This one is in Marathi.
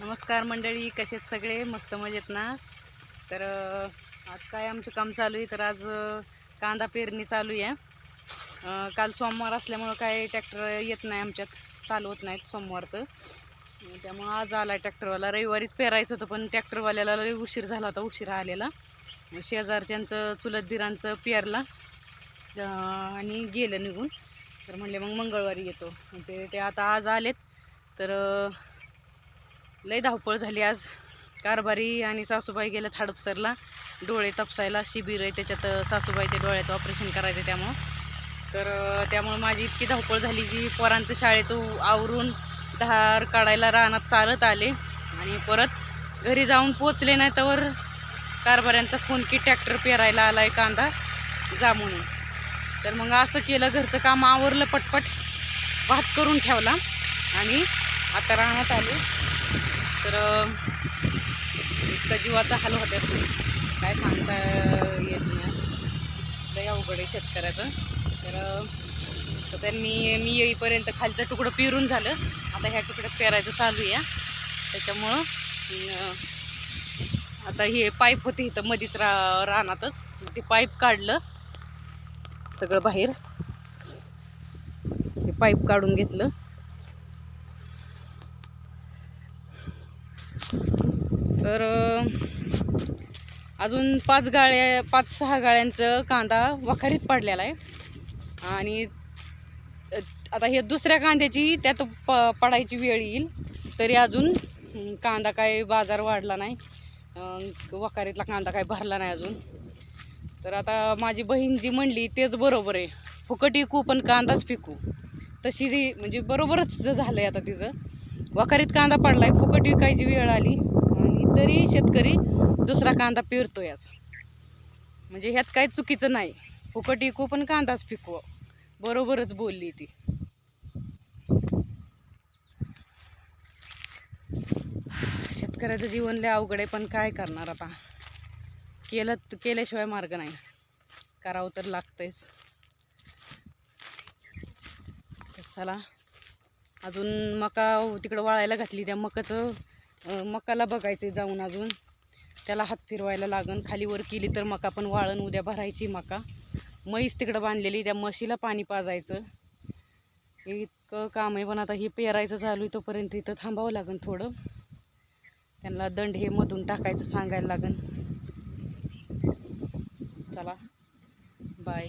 नमस्कार मंडळी कसेत सगळे? मस्त मजेत ना? तर आज काय आमचं काम चालू आहे? तर आज कांदा पेरणी चालू आहे. काल सोमवार असल्यामुळं काय ट्रॅक्टर येत नाही आमच्यात चालू होत नाहीत सोमवारचं. त्यामुळं आज आला आहे ट्रॅक्टरवाला. रविवारीच पेरायचं होतं पण ट्रॅक्टरवाल्याला उशीर झाला होता उशिरा आलेला. शेजारच्यांचं चुलत दिरांचं पेरला आणि गेलं निघून. तर म्हणले मग मंगळवारी येतो. ते ते आता आज आलेत. तर लय धावपळ झाली आज. कारभारी आणि सासूबाई गेल्यात हडपसरला. डोळे तपसायला शिबिर आहे त्याच्यात सासूबाईच्या डोळ्याचं ऑपरेशन करायचं त्यामुळं. तर त्यामुळं माझी इतकी धावपळ झाली की पोरांचं शाळेचं आवरून धार काढायला रानात चालत आले आणि परत घरी जाऊन पोचले नाही तर कारभाऱ्यांचा फोन की ट्रॅक्टर पेरायला आला आहे कांदा जा म्हणून. तर मग असं केलं घरचं काम आवरलं पटपट. भात करून ठेवला आणि आता रानात आले. तर इतका जीवाचा हाल होत्या काय सांगता येत नाही. या अवघड आहे शेतकऱ्याचं. तर त्यांनी मी येईपर्यंत खालचं तुकडं पिरून झालं. आता ह्या तुकड्यात पेरायचं चालू आहे त्याच्यामुळं आता हे पाईप होते इथं मधीच रा रानातच. ते पाईप काढलं सगळं बाहेर. हे पाईप काढून घेतलं. तर अजून पाच गाळ्या पाच सहा गाळ्यांचं कांदा वखारीत पडलेला आहे. आणि आता हे दुसऱ्या कांद्याची त्यात प पडायची वेळ येईल. तरी अजून कांदा काय बाजार वाढला नाही. वखारीतला कांदा काय भरला नाही अजून. तर आता माझी बहीण जी म्हणली तेच बरोबर आहे. फुकट विकू पण कांदाच पिकू तशी ती म्हणजे बरोबरच झालं आहे आता तिचं. वखारीत कांदा पडलाय फुकट विकायची वेळ आली आणि तरी शेतकरी दुसरा कांदा पेरतोय आज. म्हणजे ह्यात काही चुकीचं नाही. फुकट विकू पण कांदाच पिकू बरोबरच बोलली ती. शेतकऱ्याचं जीवन लय अवघड आहे पण काय करणार आता? केलं केल्याशिवाय मार्ग नाही. करावं तर लागतंयच. तर चला अजून मका तिकडं वाळायला घातली त्या मकाचं मकाला बघायचं जाऊन अजून. त्याला हात फिरवायला लागन. खाली वर केली तर मका पण वाळण उद्या भरायची मका. म्हैस तिकडं बांधलेली. त्या म्हशीला पाणी पाजायचं. हे इतकं काम आहे. पण आता हे पेरायचं चालू आहे तोपर्यंत इथं थांबावं लागन थोडं. त्यांना दंड हे मधून टाकायचं सांगायला लागन. चला. बाय.